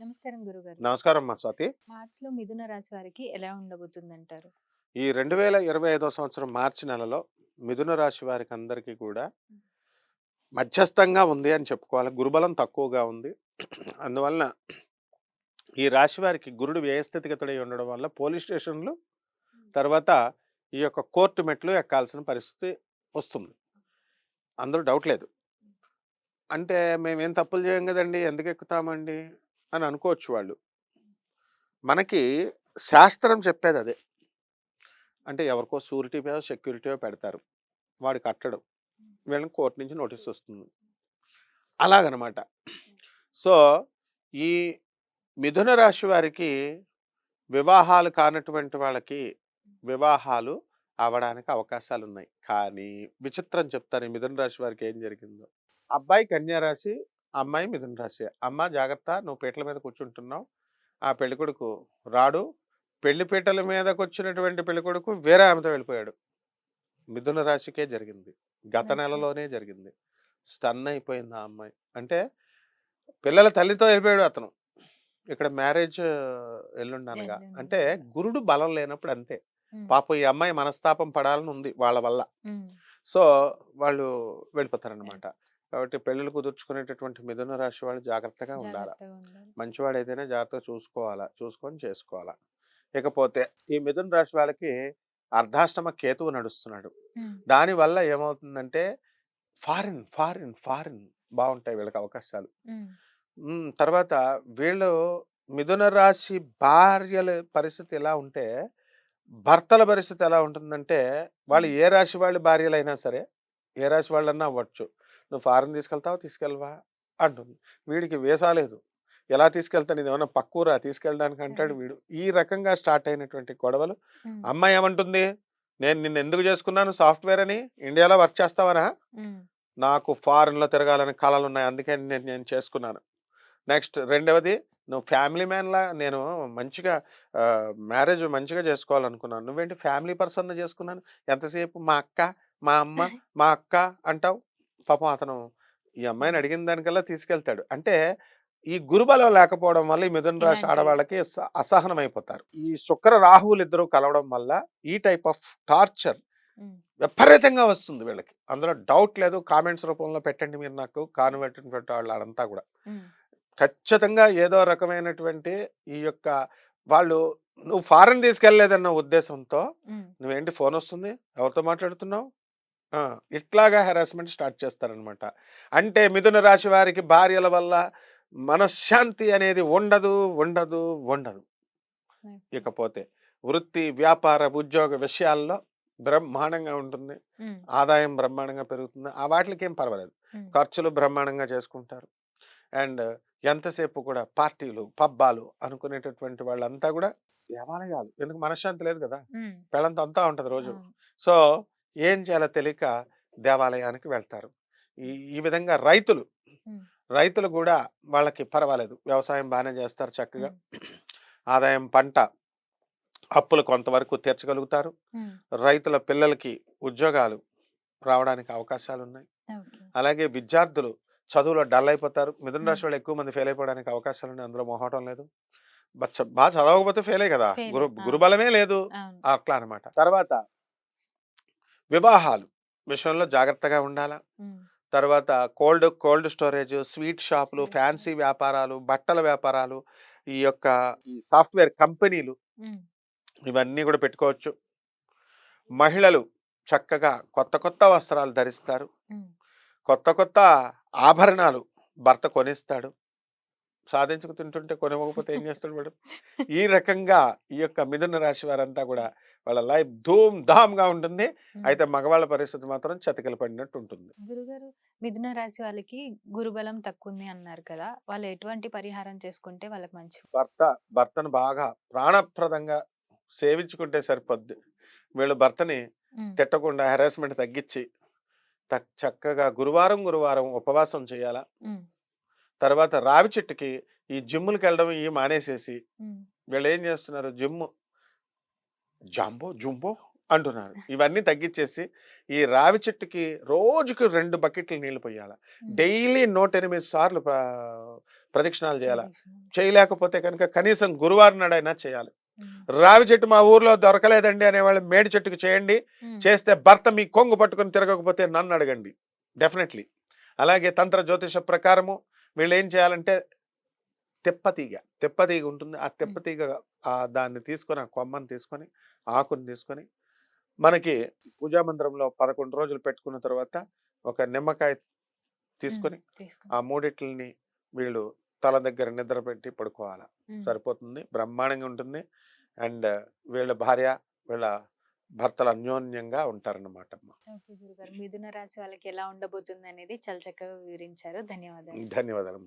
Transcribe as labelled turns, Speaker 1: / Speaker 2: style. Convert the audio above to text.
Speaker 1: నమస్కారం గురుగారు.
Speaker 2: నమస్కారం మా స్వాతి.
Speaker 1: మార్చ్లో మిథున రాశి వారికి ఎలా ఉండబోతుందంటారు?
Speaker 2: ఈ రెండు వేల ఇరవై ఐదో సంవత్సరం మార్చి నెలలో మిథున రాశి వారికి అందరికీ కూడా మధ్యస్థంగా ఉంది అని చెప్పుకోవాలి. గురుబలం తక్కువగా ఉంది. అందువలన ఈ రాశి వారికి గురుడు వ్యయస్థితిగతుడై ఉండడం వల్ల పోలీస్ స్టేషన్లు తర్వాత ఈ యొక్క కోర్టు మెట్లు ఎక్కాల్సిన పరిస్థితి వస్తుంది. అందులో డౌట్ లేదు. అంటే మేమేం తప్పులు చేయం కదండి? ఎందుకు ఎక్కుతామండి? అని అనుకోవచ్చు వాళ్ళు. మనకి శాస్త్రం చెప్పేది అదే అంటే ఎవరికో షూరిటీయో సెక్యూరిటీయో పెడతారు. వాడు కట్టడం. వీళ్ళని కోర్టు నుంచి నోటీస్ వస్తుంది. అలాగనమాట. సో ఈ మిథున రాశి వారికి వివాహాలు కానటువంటి వాళ్ళకి వివాహాలు అవడానికి అవకాశాలు ఉన్నాయి కానీ విచిత్రం చెప్తాను. ఈ మిథున రాశి వారికి ఏం జరిగిందో. అబ్బాయి కన్యారాశి అమ్మాయి మిథున రాశి అమ్మ జాగ్రత్త నువ్వు పీటల మీద కూర్చుంటున్నావు. ఆ పెళ్ళికొడుకు రాడు. పెళ్ళి పీటల మీదకి వచ్చినటువంటి పెళ్ళికొడుకు వేరే ఆమెతో వెళ్ళిపోయాడు. మిథున రాశికే జరిగింది. గత. నెలలోనే జరిగింది. స్టన్ అయిపోయింది ఆ అమ్మాయి. అంటే పిల్లల తల్లితో వెళ్ళిపోయాడు అతను. ఇక్కడ మ్యారేజ్ ఎల్లుండి అనగా
Speaker 1: ఎల్లుండి.
Speaker 2: అంటే గురుడు బలం లేనప్పుడు అంతే. పాపం ఈ అమ్మాయి మనస్తాపం పడాలని ఉంది వాళ్ళ వల్ల. సో వాళ్ళు వెళ్ళిపోతారనమాట కాబట్టి పెళ్ళిళ్ళు కుదుర్చుకునేటటువంటి మిథున రాశి వాళ్ళు జాగ్రత్తగా ఉండాలి. మంచివాడు అయితేనే జాగ్రత్తగా చూసుకోవాలా చూసుకొని చేసుకోవాలా. ఇకపోతే ఈ మిథున రాశి వాళ్ళకి అర్ధాష్టమ కేతువు నడుస్తున్నాడు. దానివల్ల ఏమవుతుందంటే ఫారిన్ ఫారిన్ ఫారిన్ బాగుంటాయి వీళ్ళకి అవకాశాలు. తర్వాత వీళ్ళు మిథున రాశి భార్యల పరిస్థితి ఎలా ఉంటే భర్తల పరిస్థితి ఎలా ఉంటుందంటే వాళ్ళు ఏ రాశి వాళ్ళ భార్యలైనా సరే ఏ రాశి వాళ్ళన్నా అవ్వచ్చు. నువ్వు ఫారెన్ తీసుకెళ్తావా? తీసుకెళ్ళవా? అంటుంది. వీడికి వేసా లేదు. ఎలా తీసుకెళ్తాను? ఇది ఏమన్నా పక్కూరా? తీసుకెళ్ళడానికి? అంటాడు. వీడు. ఈ రకంగా స్టార్ట్ అయినటువంటి గొడవలు. అమ్మాయి ఏమంటుంది? నేను నిన్ను ఎందుకు చేసుకున్నాను? సాఫ్ట్వేర్ అని? ఇండియాలో వర్క్ చేస్తావనా? నాకు ఫారెన్లో తిరగాలని కళలు ఉన్నాయి అందుకే నేను నేను చేసుకున్నాను. నెక్స్ట్ రెండవది నువ్వు ఫ్యామిలీ మ్యాన్లా నేను మంచిగా మ్యారేజ్ మంచిగా చేసుకోవాలనుకున్నాను. నువ్వేంటి ఫ్యామిలీ పర్సన్ చేసుకున్నాను? ఎంతసేపు? మా అక్క మా అమ్మ మా అక్క అంటావు? పాపం అతను ఈ అమ్మాయిని అడిగిన దానికల్లా తీసుకెళ్తాడు. అంటే ఈ గురుబలం లేకపోవడం వల్ల ఈ మిథున రాశి ఆడవాళ్ళకి అసహనం అయిపోతారు ఈ శుక్ర రాహువులు ఇద్దరు కలవడం వల్ల ఈ టైప్ ఆఫ్ టార్చర్ విపరీతంగా వస్తుంది వీళ్ళకి. అందులో డౌట్ లేదు. కామెంట్స్ రూపంలో పెట్టండి మీరు నాకు. కానుపెట్టినటువంటి వాళ్ళంతా కూడా. ఖచ్చితంగా ఏదో రకమైనటువంటి ఈ యొక్క వాళ్ళు నువ్వు ఫారెన్ తీసుకెళ్ళేదన్న ఉద్దేశంతో నువ్వేంటి ఫోన్ వస్తుంది? ఎవరితో మాట్లాడుతున్నావు? ఇట్లాగా హెరాస్మెంట్ స్టార్ట్ చేస్తారనమాట. అంటే మిథున రాశి వారికి భార్యల వల్ల మనశ్శాంతి అనేది ఉండదు ఉండదు ఉండదు. ఇకపోతే వృత్తి వ్యాపార ఉద్యోగ విషయాల్లో బ్రహ్మాండంగా ఉంటుంది. ఆదాయం బ్రహ్మాండంగా పెరుగుతుంది. ఆ వాటికి ఏం పర్వాలేదు ఖర్చులు బ్రహ్మాండంగా చేసుకుంటారు. అండ్ ఎంతసేపు కూడా పార్టీలు పబ్బాలు అనుకునేటటువంటి వాళ్ళంతా కూడా దేవాలయాలు. ఎందుకు? మనశ్శాంతి లేదు కదా! పెళ్ళంతా అంతా ఉంటుంది రోజు. సో ఏం చేయాలో తెలియక దేవాలయానికి వెళ్తారు. ఈ ఈ విధంగా రైతులు. రైతులు కూడా వాళ్ళకి పర్వాలేదు. వ్యవసాయం బాగానే చేస్తారు చక్కగా. ఆదాయం పంట అప్పులు కొంతవరకు తీర్చగలుగుతారు. రైతుల పిల్లలకి ఉద్యోగాలు రావడానికి అవకాశాలు ఉన్నాయి. అలాగే విద్యార్థులు చదువులో డల్ అయిపోతారు. మిథున. రాశి వాళ్ళు ఎక్కువ మంది ఫెయిల్ అయిపోవడానికి అవకాశాలు ఉన్నాయి. అందులో మొహటం లేదు. బాగా చదవకపోతే ఫెయిలే కదా! గురు. గురుబలమే లేదు. అట్లా అన్నమాట. తర్వాత వివాహాలు విషయంలో జాగ్రత్తగా ఉండాలా? తర్వాత కోల్డ్ కోల్డ్ స్టోరేజ్ స్వీట్ షాపులు ఫ్యాన్సీ. వ్యాపారాలు బట్టల వ్యాపారాలు ఈ యొక్క సాఫ్ట్వేర్ కంపెనీలు ఇవన్నీ కూడా పెట్టుకోవచ్చు. మహిళలు చక్కగా కొత్త కొత్త వస్త్రాలు ధరిస్తారు. కొత్త కొత్త ఆభరణాలు భర్త కొనిస్తాడు. సాధించుకు తింటుంటే కొనివ్వకపోతే ఏం చేస్తాడు వాడు? ఈ రకంగా ఈ యొక్క మిథున రాశి వారంతా కూడా వాళ్ళ లైఫ్ ధూమ్ ధామ్గా ఉంటుంది. అయితే మగవాళ్ళ పరిస్థితి మాత్రం చతికిల పడినట్టు ఉంటుంది.
Speaker 1: గురుగారు మిథున రాశి వాళ్ళకి గురుబలం తక్కువ ఉంది అన్నారు కదా! వాళ్ళు ఎటువంటి పరిహారం చేసుకుంటే వాళ్ళకి మంచి
Speaker 2: భర్త భర్తను బాగా ప్రాణప్రదంగా సేవించుకుంటే సరిపోద్ది. వీళ్ళు భర్తని తిట్టకుండా హెరాస్మెంట్ తగ్గించి చక్కగా గురువారం గురువారం ఉపవాసం చేయాలా? తర్వాత రావి చెట్టుకి ఈ జిమ్ములకి వెళ్ళడం ఇవి మానేసేసి వీళ్ళు ఏం చేస్తున్నారు? జిమ్ జాంబో జుంబో అంటున్నారు ఇవన్నీ తగ్గించేసి ఈ రావి చెట్టుకి రోజుకి రెండు బకెట్లు నీళ్ళు పోయాలి. డైలీ నూట ఎనిమిది సార్లు ప్ర- ప్రదక్షిణాలు చేయాలి. చేయలేకపోతే కనుక కనీసం గురువారం నాడైనా చేయాలి. రావి చెట్టు మా ఊర్లో దొరకలేదండి అనేవాళ్ళు మేడి చెట్టుకు చేయండి. చేస్తే భర్త మీ కొంగు పట్టుకొని తిరగకపోతే నన్ను అడగండి. డెఫినెట్లీ. అలాగే తంత్ర జ్యోతిష ప్రకారము వీళ్ళు ఏం చేయాలంటే తెప్పతీగ తెప్పతీగ ఉంటుంది. ఆ తెప్పతీగ ఆ దాన్ని తీసుకొని ఆ కొమ్మని తీసుకొని ఆకుని తీసుకొని మనకి పూజా మందిరంలో పదకొండు రోజులు పెట్టుకున్న తర్వాత ఒక నిమ్మకాయ తీసుకొని. ఆ మూడిట్లని వీళ్ళు తల దగ్గర నిద్ర పెట్టి పడుకోవాలి. సరిపోతుంది. బ్రహ్మాండంగా ఉంటుంది. అండ్ వీళ్ళ భార్య వీళ్ళ భర్తలు అన్యోన్యంగా ఉంటారన్నమాట
Speaker 1: మిథున రాశి వాళ్ళకి ఎలా ఉండబోతుంది అనేది చాలా చక్కగా వివరించారు. ధన్యవాదాలు.
Speaker 2: ధన్యవాదాలు